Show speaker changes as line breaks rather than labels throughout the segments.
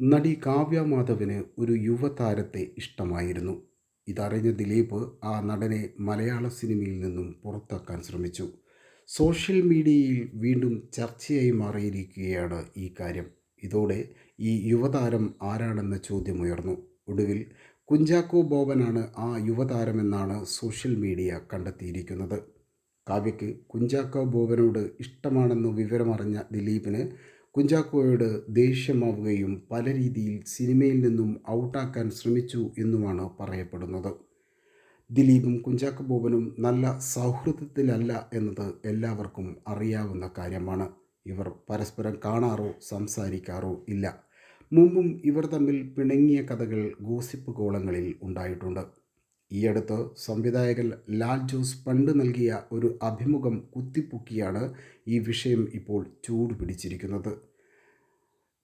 നടി കാവ്യ മാധവന് ഒരു യുവതാരത്തെ ഇഷ്ടമായിരുന്നു. ഇതറിഞ്ഞ ദിലീപ് ആ നടനെ മലയാള സിനിമയിൽ നിന്നും പുറത്താക്കാൻ ശ്രമിച്ചു. സോഷ്യൽ മീഡിയയിൽ വീണ്ടും ചർച്ചയായി മാറിയിരിക്കുകയാണ് ഈ കാര്യം. ഇതോടെ ഈ യുവതാരം ആരാണെന്ന ചോദ്യമുയർന്നു ഒടുവിൽ കുഞ്ചാക്കോ ബോബനാണ് ആ യുവതാരമെന്നാണ് സോഷ്യൽ മീഡിയ കണ്ടെത്തിയിരിക്കുന്നത്. കാവ്യയ്ക്ക് കുഞ്ചാക്കോ ബോബനോട് ഇഷ്ടമാണെന്ന് വിവരമറിഞ്ഞ ദിലീപിന് കുഞ്ചാക്കോയോട് ദേഷ്യമാവുകയും പല രീതിയിൽ സിനിമയിൽ നിന്നും ഔട്ടാക്കാൻ ശ്രമിച്ചു എന്നുമാണ് പറയപ്പെടുന്നത്. ദിലീപും കുഞ്ചാക്കോ ബോബനും നല്ല സൗഹൃദത്തിലല്ല എന്നത് എല്ലാവർക്കും അറിയാവുന്ന കാര്യമാണ്. ഇവർ പരസ്പരം കാണാറോ സംസാരിക്കാറോ ഇല്ല. മുമ്പും ഇവർ തമ്മിൽ പിണങ്ങിയ കഥകൾ ഗോസിപ്പ് കോളങ്ങളിൽ ഉണ്ടായിട്ടുണ്ട്. ഈയടുത്ത് സംവിധായകൻ ലാൽ ജോസ് പണ്ട് നൽകിയ ഒരു അഭിമുഖം കുത്തിപ്പൊക്കിയാണ് ഈ വിഷയം ഇപ്പോൾ ചൂട് പിടിച്ചിരിക്കുന്നത്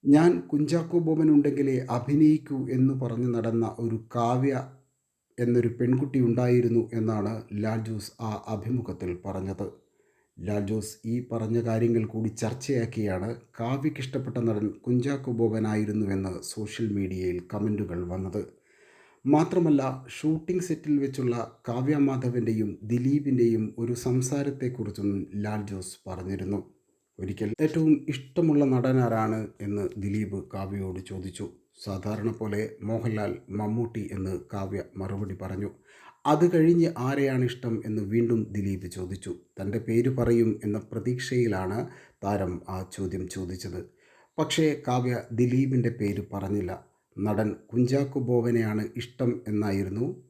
ഞാൻ കുഞ്ചാക്കോ ബോബൻ ഉണ്ടെങ്കിലേ അഭിനയിക്കൂ എന്ന് പറഞ്ഞു നടന്ന ഒരു കാവ്യ എന്നൊരു പെൺകുട്ടി ഉണ്ടായിരുന്നു എന്നാണ് ലാൽ ജോസ് ആ അഭിമുഖത്തിൽ പറഞ്ഞത്. ലാൽ ജോസ് ഈ പറഞ്ഞ കാര്യങ്ങൾ കൂടി ചർച്ചയാക്കിയാണ് കാവ്യക്കിഷ്ടപ്പെട്ട നടൻ കുഞ്ചാക്കോ ബോബനായിരുന്നുവെന്ന് സോഷ്യൽ മീഡിയയിൽ കമന്റുകൾ വന്നത്. മാത്രമല്ല ഷൂട്ടിംഗ് സെറ്റിൽ വെച്ചുള്ള കാവ്യ മാധവന്റെയും ദിലീപിന്റെയും ഒരു സംസാരത്തെക്കുറിച്ചും ലാൽ ജോസ് പറഞ്ഞിരുന്നു. ഒരിക്കൽ ഏറ്റവും ഇഷ്ടമുള്ള നടനാരാണ് എന്ന് ദിലീപ് കാവ്യയോട് ചോദിച്ചു. സാധാരണ പോലെ മോഹൻലാൽ മമ്മൂട്ടി എന്ന് കാവ്യ മറുപടി പറഞ്ഞു. അത് കഴിഞ്ഞ് ആരെയാണ് ഇഷ്ടം? എന്ന് വീണ്ടും ദിലീപ് ചോദിച്ചു. തന്റെ പേര് പറയും എന്ന പ്രതീക്ഷയിലാണ് താരം ആ ചോദ്യം ചോദിച്ചത്. പക്ഷേ കാവ്യ ദിലീപിന്റെ പേര് പറഞ്ഞില്ല. നടൻ കുഞ്ചാക്കോ ബോവനെയാണ് ഇഷ്ടം എന്നായിരുന്നു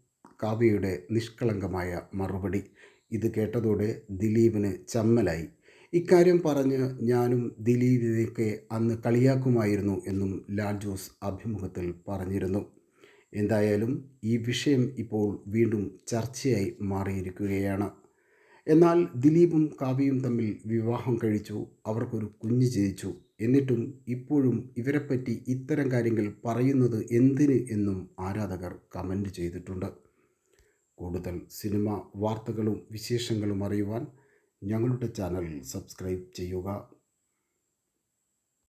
കാവ്യയുടെ നിഷ്കളങ്കമായ മറുപടി. ഇത് കേട്ടതോടെ ദിലീപിന് ചമ്മലായി. ഇക്കാര്യം പറഞ്ഞ് ഞാനും ദിലീപിനെയൊക്കെ അന്ന് കളിയാക്കുമായിരുന്നു എന്നും ലാൽ ജോസ് അഭിമുഖത്തിൽ പറഞ്ഞിരുന്നു. എന്തായാലും ഈ വിഷയം ഇപ്പോൾ വീണ്ടും ചർച്ചയായി മാറിയിരിക്കുകയാണ്. എന്നാൽ ദിലീപും കാവ്യയും തമ്മിൽ വിവാഹം കഴിച്ചു. അവർക്കൊരു കുഞ്ഞ് ജനിച്ചു. എന്നിട്ടും ഇപ്പോഴും ഇവരെപ്പറ്റി ഇത്തരം കാര്യങ്ങൾ പറയുന്നത് എന്തിന് എന്നും ആരാധകർ കമന്റ് ചെയ്തിട്ടുണ്ട്. കൂടുതൽ സിനിമ വാർത്തകളും വിശേഷങ്ങളും അറിയുവാൻ ഞങ്ങളുടെ ചാനൽ സബ്സ്ക്രൈബ് ചെയ്യുക.